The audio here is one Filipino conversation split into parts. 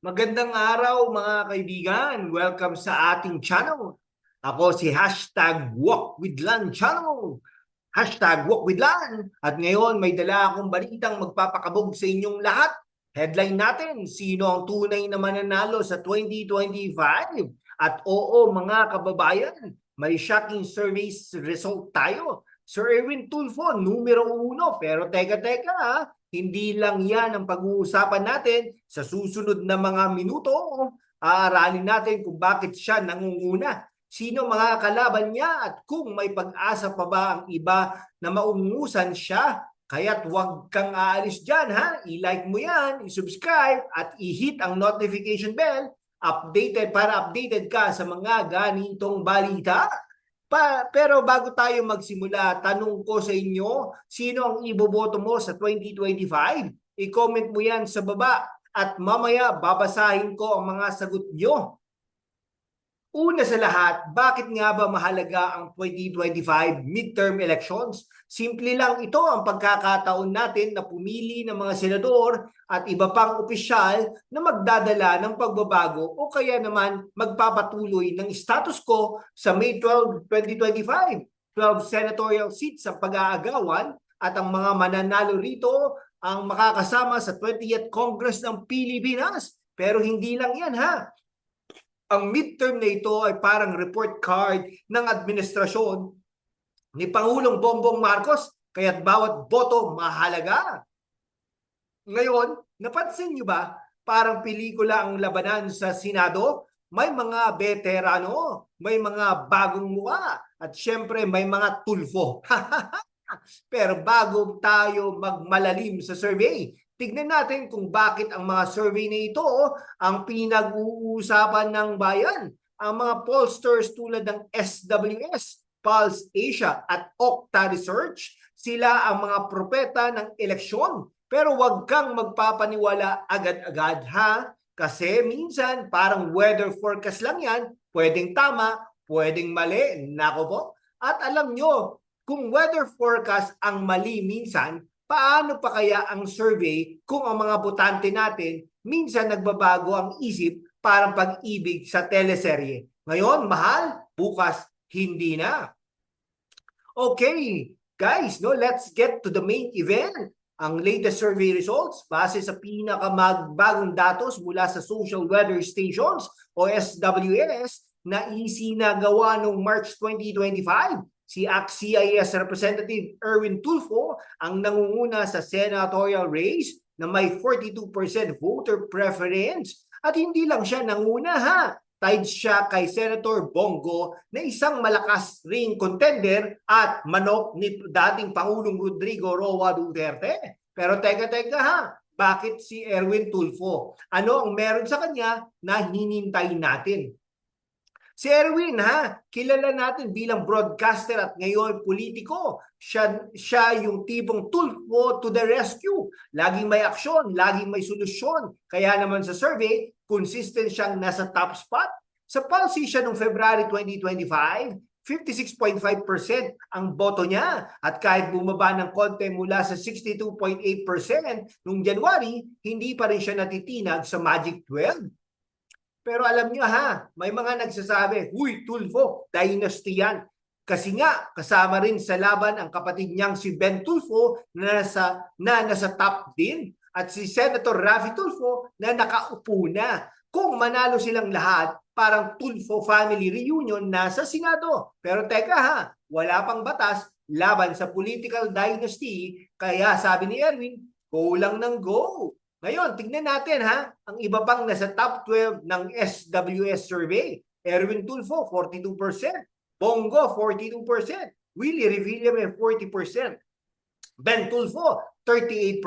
Magandang araw mga kaibigan. Welcome sa ating channel. Ako si Hashtag Walk with Lan Channel. Hashtag Walk with Lan. At ngayon may dala akong balitang magpapakabog sa inyong lahat. Headline natin, sino ang tunay na mananalo sa 2025? At oo mga kababayan, may shocking survey result tayo. Sir Erwin Tulfo, numero uno. Pero teka teka ha, hindi lang yan ang pag-uusapan natin sa susunod na mga minuto. Aaralin natin kung bakit siya nangunguna. Sino mga kalaban niya at kung may pag-asa pa ba ang iba na maungusan siya. Kaya't huwag kang aalis dyan ha. I-like mo yan, i-subscribe at i-hit ang notification bell updated para updated ka sa mga ganitong balita. Pa, pero bago tayo magsimula, tanong ko sa inyo, sino ang iboboto mo sa 2025? I-comment mo yan sa baba at mamaya babasahin ko ang mga sagot nyo. Una sa lahat, bakit nga ba mahalaga ang 2025 midterm elections? Simple lang ito ang pagkakataon natin na pumili ng mga senador at iba pang opisyal na magdadala ng pagbabago o kaya naman magpapatuloy ng status quo sa May 12, 2025. 12 senatorial seats ang pag-aagawan at ang mga mananalo rito ang makakasama sa 20th Congress ng Pilipinas. Pero hindi lang yan ha ang midterm na ito ay parang report card ng administrasyon ni Pangulong Bongbong Marcos kaya't bawat boto mahalaga. Ngayon, napansin nyo ba parang pelikula ang labanan sa Senado? May mga veterano, may mga bagong mukha at syempre may mga tulfo. Pero bago tayo magmalalim sa survey, tignan natin kung bakit ang mga survey na ito ang pinag-uusapan ng bayan. Ang mga pollsters tulad ng SWS, Pulse Asia at Okta Research, sila ang mga propeta ng eleksyon. Pero wag kang magpapaniwala agad-agad ha, kasi minsan parang weather forecast lang yan, pwedeng tama, pwedeng mali, nako po. At alam nyo, kung weather forecast ang mali minsan, paano pa kaya ang survey kung ang mga botante natin minsan nagbabago ang isip parang pag-ibig sa teleserye. Ngayon, mahal, bukas, hindi na. Okay, guys, no, let's get to the main event. Ang latest survey results base sa pinakamagbagong datos mula sa Social Weather Stations o SWS na isinagawa noong March 2025 si ACT-CIS Representative Erwin Tulfo ang nangunguna sa senatorial race na may 42% voter preference. At hindi lang siya nanguna ha, tied siya kay Senator Bongo na isang malakas ring contender at manok ni dating Pangulong Rodrigo Roa Duterte. Pero teka teka ha, bakit si Erwin Tulfo? Ano ang meron sa kanya na hinintay natin? Si Erwin ha, kilala natin bilang broadcaster at ngayon politiko. Siya, siya yung tipong tulpo to the rescue. Laging may aksyon, laging may solusyon. Kaya naman sa survey, consistent siyang nasa top spot. Sa policy siya noong February 2025, 56.5% ang boto niya at kahit bumaba ng konti mula sa 62.8% noong January, hindi pa rin siya natitinag sa Magic 12. Pero alam niyo ha, may mga nagsasabi, Huy, Tulfo, dynasty yan. Kasi nga, kasama rin sa laban ang kapatid niyang si Ben Tulfo na nasa, na nasa top din at si Senator Rafi Tulfo na nakaupo na. Kung manalo silang lahat, parang Tulfo family reunion na sa Senado. Pero teka ha, wala pang batas laban sa political dynasty, kaya sabi ni Erwin, go lang ng go. Ngayon, tignan natin ha, ang iba pang nasa top 12 ng SWS survey. Erwin Tulfo, 42%. Bongo, 42%. Willie Revillame, 40%. Ben Tulfo, 38%.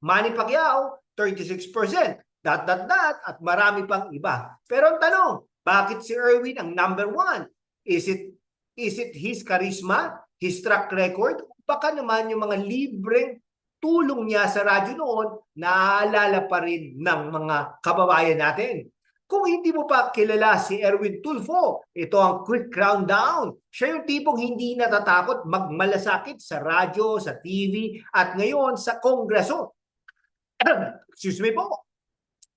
Manny Pacquiao, 36%. Dot, dot, dot, at marami pang iba. Pero ang tanong, bakit si Erwin ang number one? Is it, is it his charisma, his track record? Baka naman yung mga libreng tulong niya sa radyo noon, naaalala pa rin ng mga kababayan natin. Kung hindi mo pa kilala si Erwin Tulfo, ito ang quick countdown. Siya yung tipong hindi natatakot magmalasakit sa radyo, sa TV, at ngayon sa kongreso. Excuse me po.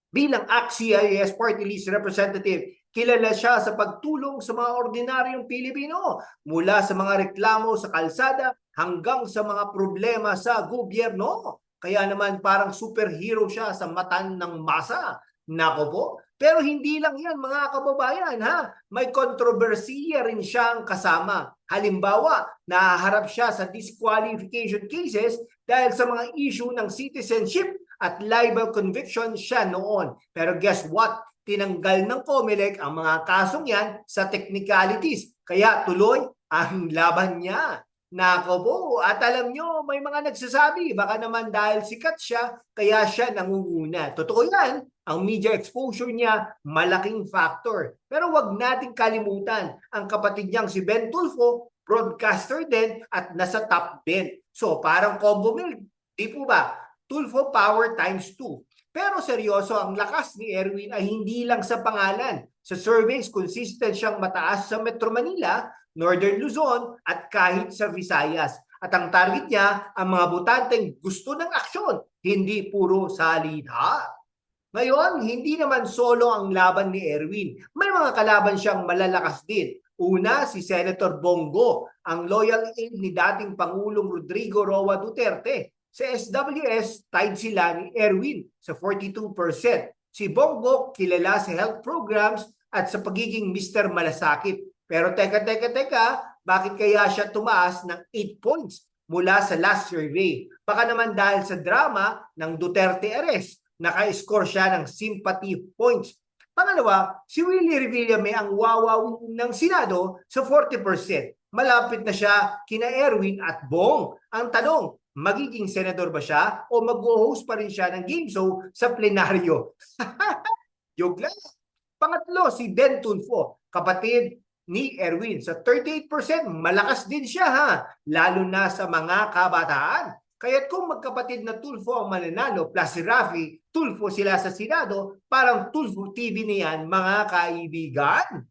Bilang ACT-CIS Party List Representative, kilala siya sa pagtulong sa mga ordinaryong Pilipino mula sa mga reklamo sa kalsada hanggang sa mga problema sa gobyerno. Kaya naman parang superhero siya sa matan ng masa. Nako po. Pero hindi lang yan mga kababayan ha. May kontrobersiya rin siyang kasama. Halimbawa, nahaharap siya sa disqualification cases dahil sa mga issue ng citizenship at libel conviction siya noon. Pero guess what? Tinanggal ng COMELEC ang mga kasong yan sa technicalities. Kaya tuloy ang laban niya. Nako po, at alam nyo, may mga nagsasabi, baka naman dahil sikat siya, kaya siya nangunguna. Totoo yan, ang media exposure niya, malaking factor. Pero wag nating kalimutan, ang kapatid niyang si Ben Tulfo, broadcaster din at nasa top din. So parang combo meal, di po ba? Tulfo power times 2. Pero seryoso, ang lakas ni Erwin ay hindi lang sa pangalan. Sa surveys, consistent siyang mataas sa Metro Manila, Northern Luzon at kahit sa Visayas. At ang target niya, ang mga botanteng gusto ng aksyon, hindi puro salita. Ngayon, hindi naman solo ang laban ni Erwin. May mga kalaban siyang malalakas din. Una, si Senator Bongo, ang loyal aide ni dating Pangulong Rodrigo Roa Duterte. Sa SWS, tied sila ni Erwin sa 42%. Si Bongo, kilala sa health programs at sa pagiging Mr. Malasakit pero teka, teka, teka, bakit kaya siya tumaas ng 8 points mula sa last survey? Baka naman dahil sa drama ng Duterte arrest, naka-score siya ng sympathy points. Pangalawa, si Willie Revillame ang wawawin ng Senado sa 40%. Malapit na siya kina Erwin at Bong. Ang tanong, magiging senador ba siya o mag-host pa rin siya ng game show sa plenaryo? Joke lang. Pangatlo, si Ben Tulfo, kapatid ni Erwin. Sa 38%, malakas din siya ha, lalo na sa mga kabataan. Kaya't kung magkapatid na Tulfo ang mananalo plus si Rafi, Tulfo sila sa Senado, parang Tulfo TV niyan mga kaibigan.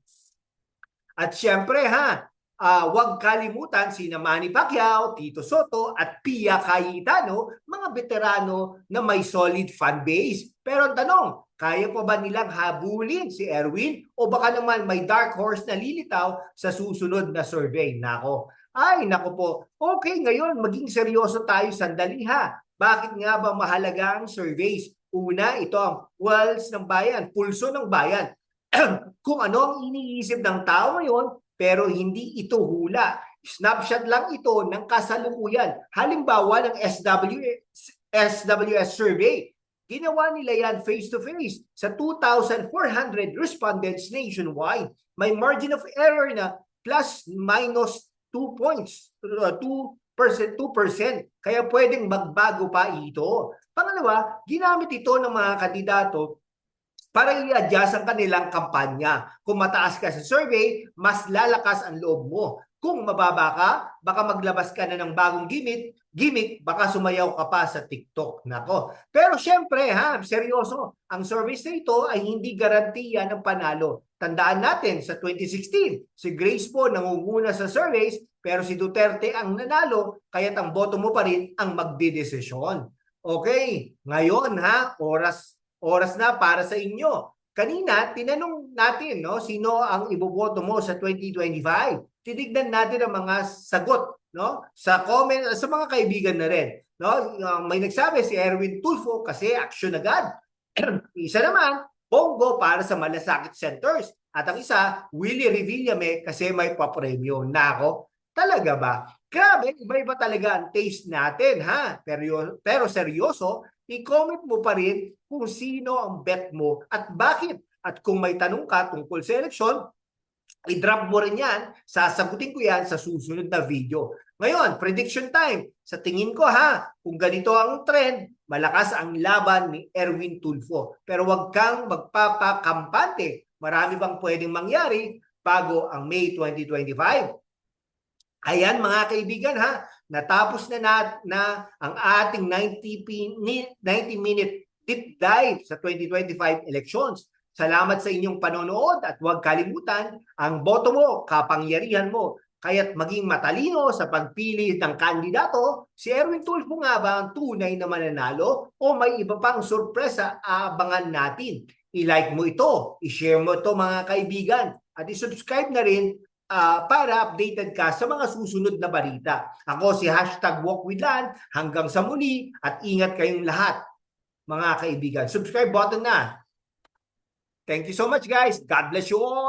At syempre ha, uh, huwag kalimutan si Manny Pacquiao, Tito Soto at Pia Cayetano, mga veterano na may solid fan base. Pero ang tanong, kaya pa ba nilang habulin si Erwin o baka naman may dark horse na lilitaw sa susunod na survey? Nako. Ay, nako po. Okay, ngayon maging seryoso tayo sandali ha. Bakit nga ba mahalaga ang surveys? Una, ito ang pulse ng bayan, pulso ng bayan. Kung ano ang iniisip ng tao ngayon, pero hindi ito hula. Snapshot lang ito ng kasalukuyan. Halimbawa ng SWS, SWS survey Ginawa nila yan face-to-face sa 2,400 respondents nationwide. May margin of error na plus minus 2 points, 2%, 2%. Kaya pwedeng magbago pa ito. Pangalawa, ginamit ito ng mga kandidato para i-adjust ang kanilang kampanya. Kung mataas ka sa survey, mas lalakas ang loob mo. Kung mababa ka, baka maglabas ka na ng bagong gimmick, gimmick, baka sumayaw ka pa sa TikTok. Nako. Pero syempre, ha, seryoso, ang service na ito ay hindi garantiya ng panalo. Tandaan natin, sa 2016, si Grace po nangunguna sa surveys, pero si Duterte ang nanalo, kaya't ang boto mo pa rin ang magdidesisyon. Okay, ngayon ha, oras oras na para sa inyo. Kanina, tinanong natin no, sino ang iboboto mo sa 2025 titignan natin ang mga sagot no sa comment sa mga kaibigan na rin no. May nagsabi si Erwin Tulfo kasi action agad. Isa naman Bongo para sa malasakit centers. At ang isa Willie Revillame kasi may papremyo. Nako talaga ba? Grabe iba-iba talaga ang taste natin ha? Pero pero seryoso i-comment mo pa rin kung sino ang bet mo at bakit at kung may tanong ka tungkol sa eleksyon i-drop mo rin yan, sasagutin ko yan sa susunod na video. Ngayon, prediction time. Sa tingin ko ha, kung ganito ang trend, malakas ang laban ni Erwin Tulfo. Pero wag kang magpapakampante. Marami bang pwedeng mangyari bago ang May 2025? Ayan mga kaibigan ha, natapos na na, na ang ating 90, 90 minute deep dive sa 2025 elections. Salamat sa inyong panonood at huwag kalimutan, ang boto mo, kapangyarihan mo. Kaya't maging matalino sa pagpili ng kandidato, si Erwin Tulfo nga ba ang tunay na mananalo o may iba pang sorpresa abangan natin? I-like mo ito, i-share mo ito mga kaibigan at i-subscribe na rin ah, para updated ka sa mga susunod na balita. Ako si Hashtag Walk with Lan. Hanggang sa muli at ingat kayong lahat mga kaibigan. Subscribe button na. Thank you so much guys. God bless you all.